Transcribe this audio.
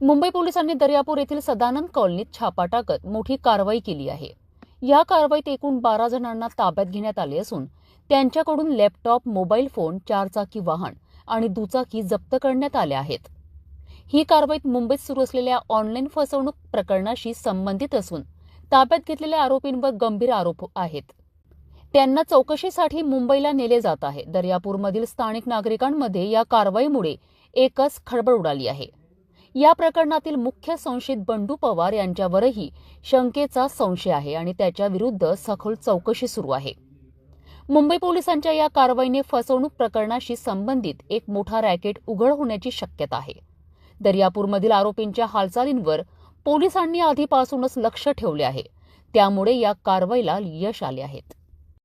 मुंबई पोलिसांनी दर्यापूर येथील सदानंद कॉलनीत छापा टाकत मोठी कारवाई केली आहे. या कारवाईत एकूण बारा जणांना ताब्यात घेण्यात आले असून त्यांच्याकडून लॅपटॉप मोबाईल फोन चारचाकी वाहन आणि दुचाकी जप्त करण्यात आल्या आहेत. ही कारवाईत मुंबईत सुरू असलेल्या ऑनलाईन फसवणूक प्रकरणाशी संबंधित असून ताब्यात घेतलेल्या आरोपींवर गंभीर आरोप आहेत. त्यांना चौकशीसाठी मुंबईला नेले जात आहे. दर्यापूरमधील स्थानिक नागरिकांमध्ये या कारवाईमुळे एकच खळबळ उडाली आहे. या प्रकरणातील मुख्य संशयित बंडू पवार यांच्यावरही शंकेचा संशय आहे आणि त्याच्या विरुद्ध सखोल चौकशी सुरू आहे. मुंबई पोलिसांच्या या कारवाईने फसवणूक प्रकरणाशी संबंधित एक मोठा रॅकेट उघड होण्याची शक्यता आहे. दर्यापूरमधील आरोपींच्या हालचालींवर पोलिसांनी आधीपासूनच लक्ष ठेवले आहे. त्यामुळे या कारवाईला यश आले आहेत